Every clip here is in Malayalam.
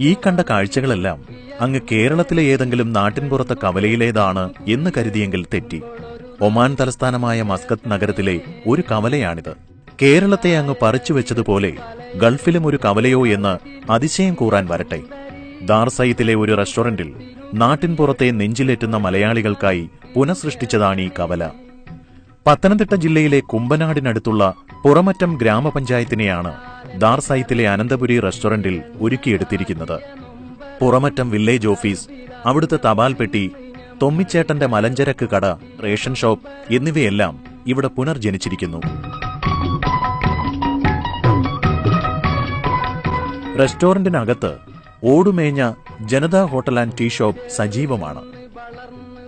ഈ കണ്ട കാഴ്ചകളെല്ലാം അങ്ങ് കേരളത്തിലെ ഏതെങ്കിലും നാട്ടിൻപുറത്തെ കവലയിലേതാണ് എന്ന് കരുതിയെങ്കിൽ തെറ്റി. ഒമാൻ തലസ്ഥാനമായ മസ്കത്ത് നഗരത്തിലെ ഒരു കവലയാണിത്. കേരളത്തെ അങ്ങ് പറിച്ചു വെച്ചതുപോലെ ഗൾഫിലും ഒരു കവലയോ എന്ന് അതിശയം കൂറാൻ വരട്ടെ. ദാർസൈത്തിലെ ഒരു റെസ്റ്റോറന്റിൽ നാട്ടിൻപുറത്തെ നെഞ്ചിലേറ്റുന്ന മലയാളികൾക്കായി പുനഃസൃഷ്ടിച്ചതാണ് ഈ കവല. പത്തനംതിട്ട ജില്ലയിലെ കുമ്പനാടിനടുത്തുള്ള പുറമറ്റം ഗ്രാമപഞ്ചായത്തിനെയാണ് ദാർസൈത്തിലെ അനന്തപുരി റെസ്റ്റോറന്റിൽ ഒരുക്കിയെടുത്തിരിക്കുന്നത്. പുറമറ്റം വില്ലേജ് ഓഫീസ് അവിടുത്തെ തപാൽ പെട്ടി തൊമ്മിച്ചേട്ടന്റെ മലഞ്ചരക്ക് കട റേഷൻ ഷോപ്പ് എന്നിവയെല്ലാം ഇവിടെ പുനർജനിച്ചിരിക്കുന്നു. റെസ്റ്റോറന്റിനകത്ത് ഓടുമേഞ്ഞ Janata hotel and tea shop സജീവമാണ്.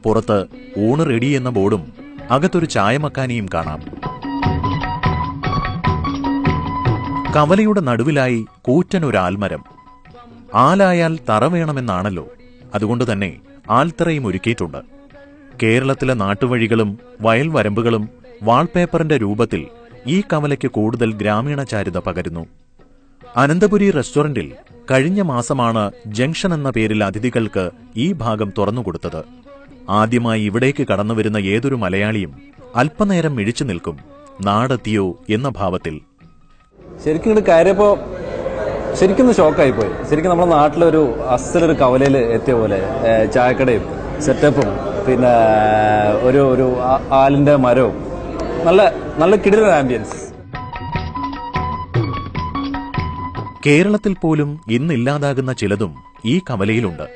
പുറത്ത് ഊണ് റെഡി എന്ന ബോർഡും അകത്തൊരു ചായമക്കാനിയും കാണാം. കവലയുടെ നടുവിലായി കൂറ്റൻ ഒരു ആൽമരം ആലായാൽ തറ വേണമെന്നാണല്ലോ. അതുകൊണ്ട് തന്നെ ആൽത്തറയും ഒരുക്കിയിട്ടുണ്ട്. കേരളത്തിലെ നാട്ടുവഴികളും വയൽവരമ്പുകളും വാൾപേപ്പറിന്റെ രൂപത്തിൽ ഈ കവലയ്ക്ക് കൂടുതൽ ഗ്രാമീണ ചാരുത പകരുന്നു. അനന്തപുരി റെസ്റ്റോറന്റിൽ കഴിഞ്ഞ മാസമാണ് ജംഗ്ഷൻ എന്ന പേരിൽ അതിഥികൾക്ക് ഈ ഭാഗം തുറന്നുകൊടുത്തത്. ആദ്യമായി ഇവിടേക്ക് കടന്നുവരുന്ന ഏതൊരു മലയാളിയും അല്പനേരം മിഴിച്ചു നിൽക്കും. നാടെത്തിയോ എന്ന ഭാവത്തിൽ. ശരിക്കും ഇങ്ങോട്ട് കയറിയപ്പോൾ ശരിക്കും ഷോക്കായി പോയി ശരിക്കും നമ്മുടെ നാട്ടിലൊരു അസലൊരു കവലയിൽ എത്തിയ പോലെ ചായക്കടയും സെറ്റപ്പും പിന്നെ ഒരു ഒരു ആലിന്റെ മരവും. നല്ല നല്ല കിടിലൻ ആംബിയൻസ് കേരളത്തിൽ പോലും ഇന്നില്ലാതാകുന്ന ചിലതും ഈ കവലയിലുണ്ട്.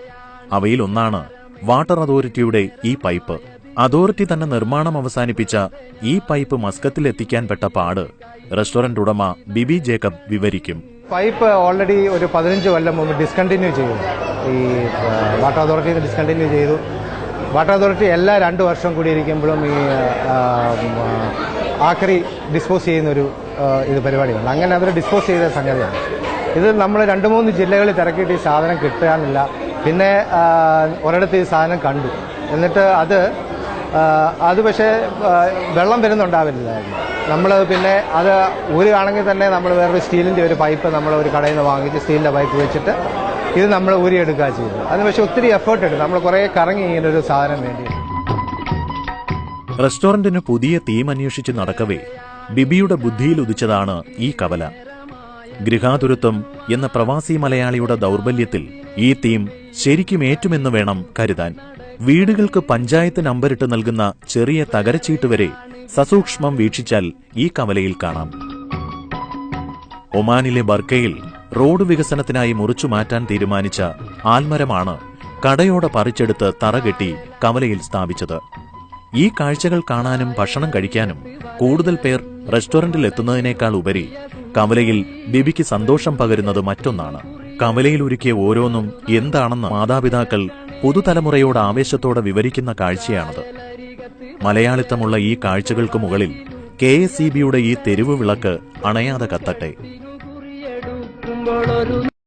അവയിലൊന്നാണ് വാട്ടർ അതോറിറ്റിയുടെ ഈ പൈപ്പ് അതോറിറ്റി തന്നെ നിർമ്മാണം അവസാനിപ്പിച്ച ഈ പൈപ്പ് മസ്കത്തിൽ എത്തിക്കാൻ പെട്ട പാട് റെസ്റ്റോറന്റ് ഉടമ ബിബി ജേക്കബ് വിവരിക്കും. പൈപ്പ് ഓൾറെഡി ഒരു പതിനഞ്ച് കൊല്ലം മുമ്പ് ഡിസ്കണ്ടിന്യൂ ചെയ്തു. ഈ വാട്ടർ അതോറിറ്റി ഡിസ്കണ്ടിന്യൂ ചെയ്തു. വാട്ടർ അതോറിറ്റി എല്ലാ രണ്ട് വർഷം കൂടി ഇരിക്കുമ്പോഴും ഈ ആക്രി ഡിസ്പോസ് ചെയ്യുന്ന ഒരു ആ, ഇത് പരിപാടിയുണ്ട്. അങ്ങനെ അവർ ഡിസ്പോസ് ചെയ്ത സംഗതിയാണ്. ഇത് നമ്മൾ രണ്ട് മൂന്ന് ജില്ലകളിൽ തിരക്കിയിട്ട് ഈ സാധനം കിട്ടാനില്ല പിന്നെ ഒരിടത്ത് ഈ സാധനം കണ്ടു. എന്നിട്ട് അത് അത് പക്ഷേ വെള്ളം വരുന്നുണ്ടാവില്ലായിരുന്നു. നമ്മൾ പിന്നെ അത് ഊരുകയാണെങ്കിൽ തന്നെ നമ്മൾ വേറൊരു സ്റ്റീലിന്റെ ഒരു പൈപ്പ് നമ്മൾ ഒരു കടയിൽ നിന്ന് വാങ്ങിച്ച് സ്റ്റീലിന്റെ പൈപ്പ് വെച്ചിട്ട് ഇത് നമ്മൾ ഊരിയെടുക്കുക ചെയ്തു അതിന് പക്ഷേ ഒത്തിരി എഫേർട്ട് എടുക്കും നമ്മൾ കുറേ കറങ്ങി ഇങ്ങനെ ഒരു സാധനം വേണ്ടി റെസ്റ്റോറന്റിന് പുതിയ തീം അന്വേഷിച്ച് നടക്കവേ ബിബിയുടെ ബുദ്ധിയിൽ ഉദിച്ചതാണ് ഈ കവല. ഗൃഹാതുരത്വം എന്ന പ്രവാസി മലയാളിയുടെ ദൗർബല്യത്തിൽ ഈ തീം ശരിക്കും ഏറ്റുമെന്ന് വേണം കരുതാൻ. വീടുകൾക്ക് പഞ്ചായത്ത് നമ്പറിട്ട് നൽകുന്ന ചെറിയ തകരച്ചീട്ട് വരെ സസൂക്ഷ്മം വീക്ഷിച്ചാൽ ഈ കവലയിൽ കാണാം. ഒമാനിലെ ബർക്കയിൽ റോഡ് വികസനത്തിനായി മുറിച്ചു മാറ്റാൻ തീരുമാനിച്ച ആൽമരമാണ് കടയോടെ പറിച്ചെടുത്ത് തറകെട്ടി കവലയിൽ സ്ഥാപിച്ചത്. ഈ കാഴ്ചകൾ കാണാനും ഭക്ഷണം കഴിക്കാനും കൂടുതൽ പേർ റെസ്റ്റോറന്റിൽ എത്തുന്നതിനേക്കാൾ ഉപരി കവലയിൽ ബിബിക്ക് സന്തോഷം പകരുന്നത് മറ്റൊന്നാണ്. കവലയിൽ ഒരുക്കിയ ഓരോന്നും എന്താണെന്ന് മാതാപിതാക്കൾ പുതുതലമുറയോട് ആവേശത്തോടെ വിവരിക്കുന്ന കാഴ്ചയാണത്. മലയാളിത്തമുള്ള ഈ കാഴ്ചകൾക്ക് മുകളിൽ കെ എസ് ഇ ബിയുടെ ഈ തെരുവ് വിളക്ക് അണയാതെ കത്തട്ടെ.